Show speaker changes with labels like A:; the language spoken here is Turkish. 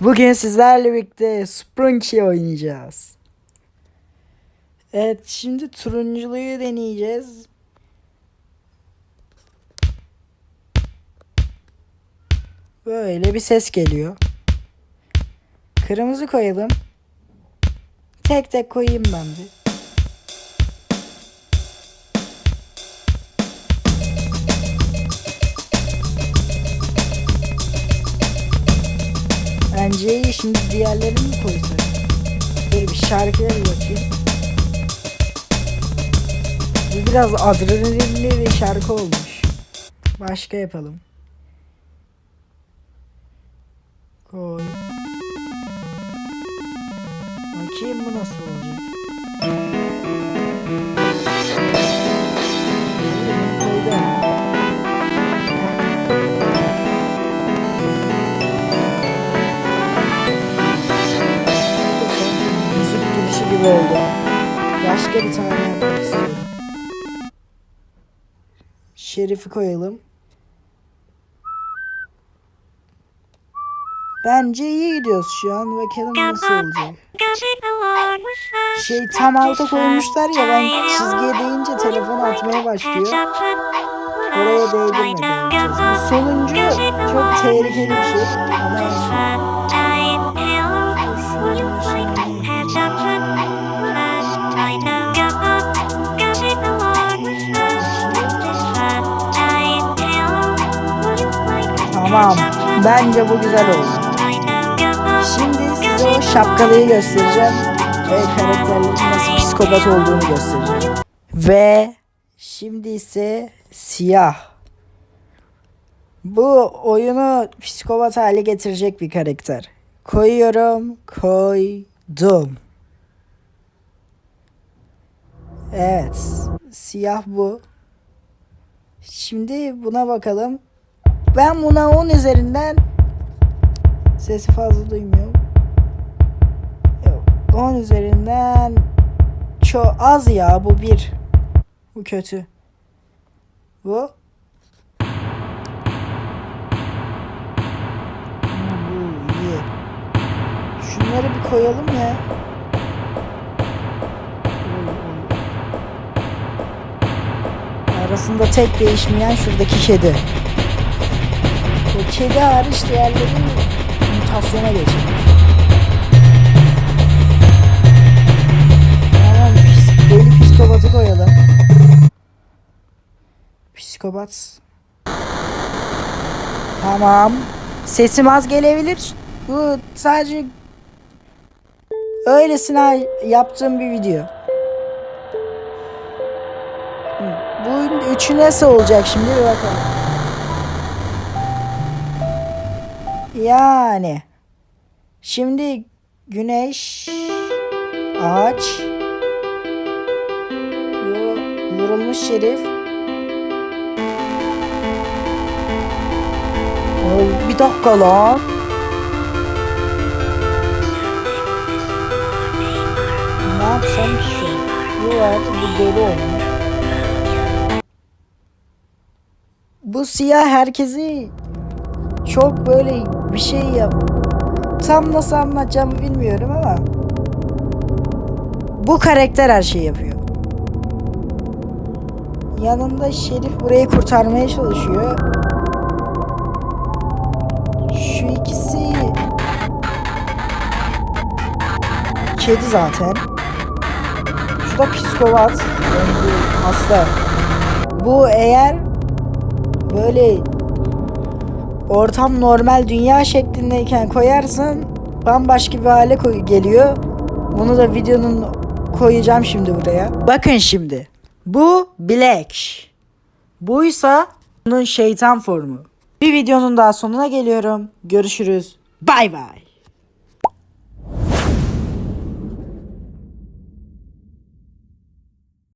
A: Bugün sizlerle birlikte Sprunky oynayacağız. Evet şimdi turunculuyu deneyeceğiz. Böyle bir ses geliyor. Kırmızı koyalım. Tek tek koyayım ben bir. Bence iyi. Şimdi diğerlerini mi koysak? Böyle bir şarkıya bir bakayım. Bu biraz adrenalinli bir şarkı olmuş. Başka yapalım. Koy. Bakayım bu nasıl olacak. Gibi oldu. Başka bir tane yapmak istiyorum. Şerif'i koyalım. Bence iyi gidiyoruz şu an. Bakalım nasıl olacak. Şey tam alta koymuşlar ya ben çizgiye değince telefonu atmaya başlıyor. Oraya değdirmedi. Bu sonuncu çok tehlikeli bir şey. Ama tamam. Bence bu güzel oldu. Şimdi size o şapkalıyı göstereceğim. Ve karakterlerin nasıl psikopat olduğunu göstereceğim. Ve şimdi ise siyah. Bu oyunu psikopat hale getirecek bir karakter. Koyuyorum, koydum. Evet, siyah bu. Şimdi buna bakalım. Ben buna 10 üzerinden sesi fazla duymuyorum. Yok, 10 üzerinden çok az ya bu bir. Bu kötü. Bu Bu iyi. Şunları bir koyalım ya. Arasında tek değişmeyen şuradaki kedi. O kedi hariç diğerleri mutasyona geçirmiş. Tamam, pis- deli psikopatı koyalım. Psikopat. Tamam. Sesim az gelebilir. Bu sadece öylesine yaptığım bir video. Bu üçü nasıl olacak şimdi bir bakalım. Yani şimdi güneş ağaç bu vurulmuş şerif Oy, bir dakika lan. Ne yapsam ki? Bu var, bu deli. Bu siyah herkesi çok böyle bir şey yap. Tam nasıl anlatacağımı bilmiyorum ama bu karakter her şeyi yapıyor. Yanında Şerif burayı kurtarmaya çalışıyor. Şu ikisi kedi zaten. Şu da psikopat. Yani hasta. Bu eğer böyle ortam normal dünya şeklindeyken koyarsan bambaşka bir hale koy geliyor. Bunu da videonun koyacağım şimdi buraya. Bakın şimdi. Bu Black. Buysa bunun şeytan formu. Bir videonun daha sonuna geliyorum. Görüşürüz. Bay bay.